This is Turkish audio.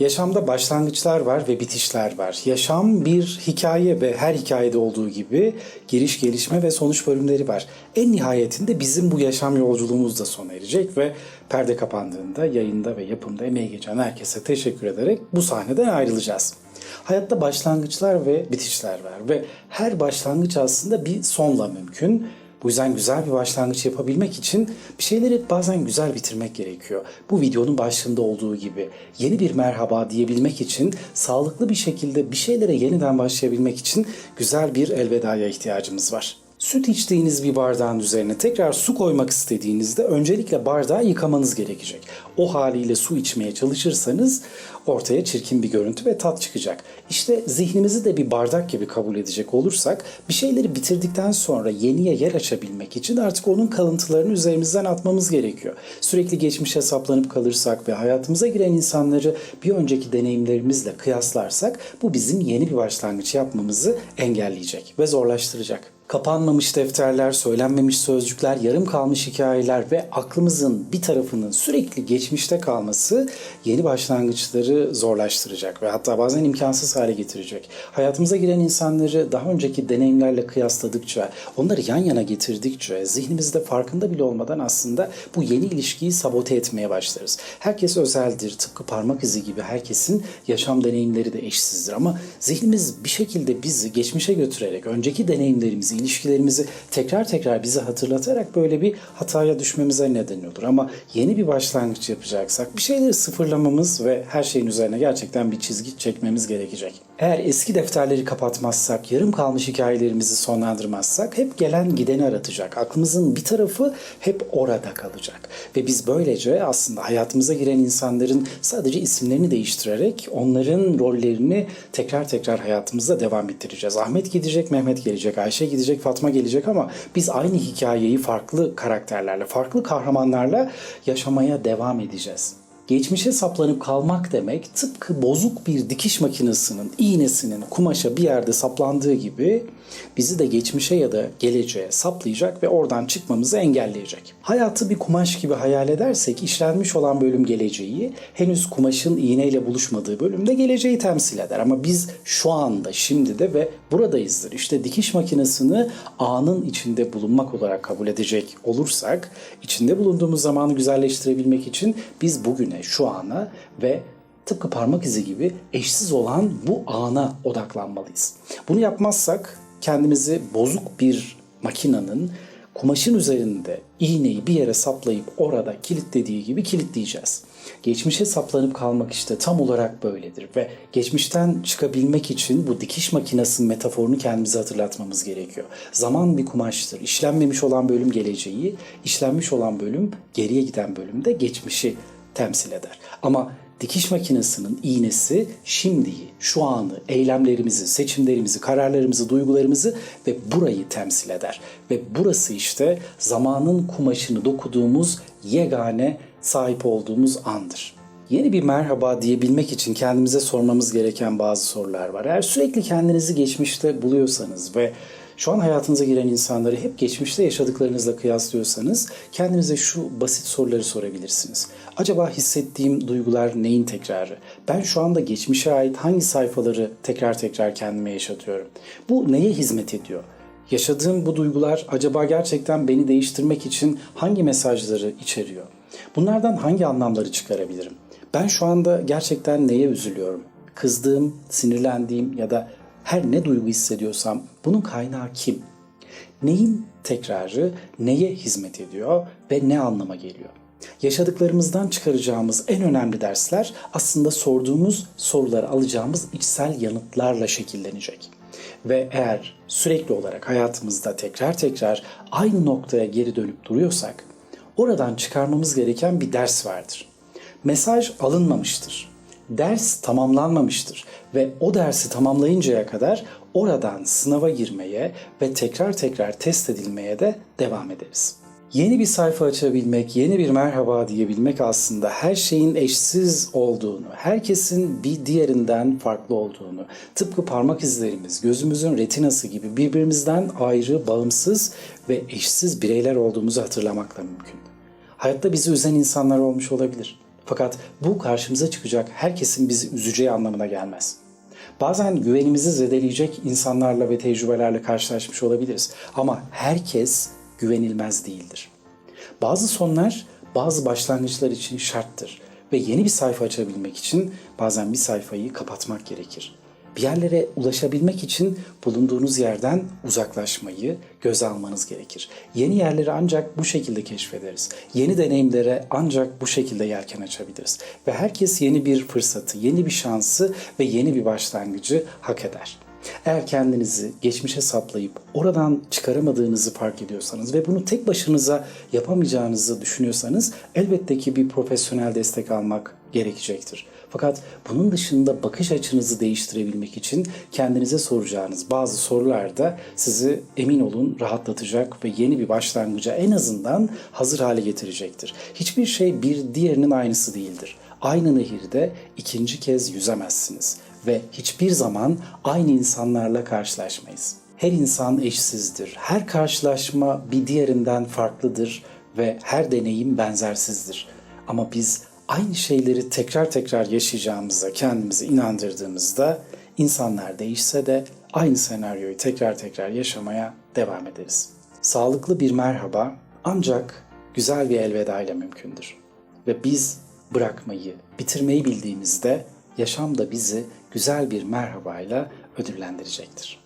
Yaşamda başlangıçlar var ve bitişler var. Yaşam bir hikaye ve her hikayede olduğu gibi giriş, gelişme ve sonuç bölümleri var. En nihayetinde bizim bu yaşam yolculuğumuz da sona erecek ve perde kapandığında yayında ve yapımda emeği geçen herkese teşekkür ederek bu sahneden ayrılacağız. Hayatta başlangıçlar ve bitişler var ve her başlangıç aslında bir sonla mümkün. Bu yüzden güzel bir başlangıç yapabilmek için bir şeyleri bazen güzel bitirmek gerekiyor. Bu videonun başlığında olduğu gibi yeni bir merhaba diyebilmek için sağlıklı bir şekilde bir şeylere yeniden başlayabilmek için güzel bir elvedaya ihtiyacımız var. Süt içtiğiniz bir bardağın üzerine tekrar su koymak istediğinizde öncelikle bardağı yıkamanız gerekecek. O haliyle su içmeye çalışırsanız ortaya çirkin bir görüntü ve tat çıkacak. İşte zihnimizi de bir bardak gibi kabul edecek olursak bir şeyleri bitirdikten sonra yeniye yer açabilmek için artık onun kalıntılarını üzerimizden atmamız gerekiyor. Sürekli geçmişe saplanıp kalırsak ve hayatımıza giren insanları bir önceki deneyimlerimizle kıyaslarsak bu bizim yeni bir başlangıç yapmamızı engelleyecek ve zorlaştıracak. Kapanmamış defterler, söylenmemiş sözcükler, yarım kalmış hikayeler ve aklımızın bir tarafının sürekli geçmişte kalması yeni başlangıçları zorlaştıracak ve hatta bazen imkansız hale getirecek. Hayatımıza giren insanları daha önceki deneyimlerle kıyasladıkça, onları yan yana getirdikçe zihnimizde farkında bile olmadan aslında bu yeni ilişkiyi sabote etmeye başlarız. Herkes özeldir, tıpkı parmak izi gibi herkesin yaşam deneyimleri de eşsizdir ama zihnimiz bir şekilde bizi geçmişe götürerek önceki deneyimlerimizi, ilişkilerimizi tekrar tekrar bize hatırlatarak böyle bir hataya düşmemize neden olur. Ama yeni bir başlangıç yapacaksak bir şeyleri sıfırlamamız ve her şeyin üzerine gerçekten bir çizgi çekmemiz gerekecek. Eğer eski defterleri kapatmazsak, yarım kalmış hikayelerimizi sonlandırmazsak hep gelen gideni aratacak. Aklımızın bir tarafı hep orada kalacak. Ve biz böylece aslında hayatımıza giren insanların sadece isimlerini değiştirerek onların rollerini tekrar tekrar hayatımızda devam ettireceğiz. Ahmet gidecek, Mehmet gelecek, Ayşe gidecek, Fatma gelecek ama biz aynı hikayeyi farklı karakterlerle, farklı kahramanlarla yaşamaya devam edeceğiz. Geçmişe saplanıp kalmak demek tıpkı bozuk bir dikiş makinesinin iğnesinin kumaşa bir yerde saplandığı gibi bizi de geçmişe ya da geleceğe saplayacak ve oradan çıkmamızı engelleyecek. Hayatı bir kumaş gibi hayal edersek işlenmiş olan bölüm geleceği, henüz kumaşın iğneyle buluşmadığı bölümde geleceği temsil eder. Ama biz şu anda, şimdi de ve buradayızdır. İşte dikiş makinesini anın içinde bulunmak olarak kabul edecek olursak, içinde bulunduğumuz zamanı güzelleştirebilmek için biz bugüne, şu ana ve tıpkı parmak izi gibi eşsiz olan bu ana odaklanmalıyız. Bunu yapmazsak kendimizi bozuk bir makinenin kumaşın üzerinde iğneyi bir yere saplayıp orada kilitlediği gibi kilitleyeceğiz. Geçmişe saplanıp kalmak işte tam olarak böyledir ve geçmişten çıkabilmek için bu dikiş makinesinin metaforunu kendimize hatırlatmamız gerekiyor. Zaman bir kumaştır. İşlenmemiş olan bölüm geleceği, işlenmiş olan bölüm geriye giden bölümde geçmişi temsil eder. Ama dikiş makinesinin iğnesi şimdiyi, şu anı, eylemlerimizi, seçimlerimizi, kararlarımızı, duygularımızı ve burayı temsil eder. Ve burası işte zamanın kumaşını dokuduğumuz yegane sahip olduğumuz andır. Yeni bir merhaba diyebilmek için kendimize sormamız gereken bazı sorular var. Eğer sürekli kendinizi geçmişte buluyorsanız ve şu an hayatınıza giren insanları hep geçmişte yaşadıklarınızla kıyaslıyorsanız kendinize şu basit soruları sorabilirsiniz. Acaba hissettiğim duygular neyin tekrarı? Ben şu anda geçmişe ait hangi sayfaları tekrar tekrar kendime yaşatıyorum? Bu neye hizmet ediyor? Yaşadığım bu duygular acaba gerçekten beni değiştirmek için hangi mesajları içeriyor? Bunlardan hangi anlamları çıkarabilirim? Ben şu anda gerçekten neye üzülüyorum? Kızdığım, sinirlendiğim ya da her ne duygu hissediyorsam bunun kaynağı kim? Neyin tekrarı neye hizmet ediyor ve ne anlama geliyor? Yaşadıklarımızdan çıkaracağımız en önemli dersler aslında sorduğumuz soruları alacağımız içsel yanıtlarla şekillenecek. Ve eğer sürekli olarak hayatımızda tekrar tekrar aynı noktaya geri dönüp duruyorsak oradan çıkarmamız gereken bir ders vardır. Mesaj alınmamıştır ders tamamlanmamıştır ve o dersi tamamlayıncaya kadar oradan sınava girmeye ve tekrar tekrar test edilmeye de devam ederiz. Yeni bir sayfa açabilmek, yeni bir merhaba diyebilmek aslında her şeyin eşsiz olduğunu, herkesin bir diğerinden farklı olduğunu, tıpkı parmak izlerimiz, gözümüzün retinası gibi birbirimizden ayrı, bağımsız ve eşsiz bireyler olduğumuzu hatırlamakla mümkün. Hayatta bizi üzen insanlar olmuş olabilir Fakat bu karşımıza çıkacak herkesin bizi üzeceği anlamına gelmez. Bazen güvenimizi zedeleyecek insanlarla ve tecrübelerle karşılaşmış olabiliriz. Ama herkes güvenilmez değildir. Bazı sonlar bazı başlangıçlar için şarttır ve yeni bir sayfa açabilmek için bazen bir sayfayı kapatmak gerekir. Bir yerlere ulaşabilmek için bulunduğunuz yerden uzaklaşmayı göze almanız gerekir. Yeni yerleri ancak bu şekilde keşfederiz. Yeni deneyimlere ancak bu şekilde yelken açabiliriz. Ve herkes yeni bir fırsatı, yeni bir şansı ve yeni bir başlangıcı hak eder. Eğer kendinizi geçmişe saplayıp oradan çıkaramadığınızı fark ediyorsanız ve bunu tek başınıza yapamayacağınızı düşünüyorsanız elbette ki bir profesyonel destek almak gerekecektir. Fakat bunun dışında bakış açınızı değiştirebilmek için kendinize soracağınız bazı sorular da sizi emin olun rahatlatacak ve yeni bir başlangıca en azından hazır hale getirecektir. Hiçbir şey bir diğerinin aynısı değildir. Aynı nehirde ikinci kez yüzemezsiniz ve hiçbir zaman aynı insanlarla karşılaşmayız. Her insan eşsizdir. Her karşılaşma bir diğerinden farklıdır ve her deneyim benzersizdir. Ama biz aynı şeyleri tekrar tekrar yaşayacağımıza kendimizi inandırdığımızda insanlar değişse de aynı senaryoyu tekrar tekrar yaşamaya devam ederiz. Sağlıklı bir merhaba ancak güzel bir elveda ile mümkündür. Ve biz bırakmayı, bitirmeyi bildiğimizde yaşam da bizi güzel bir merhabayla ödüllendirecektir.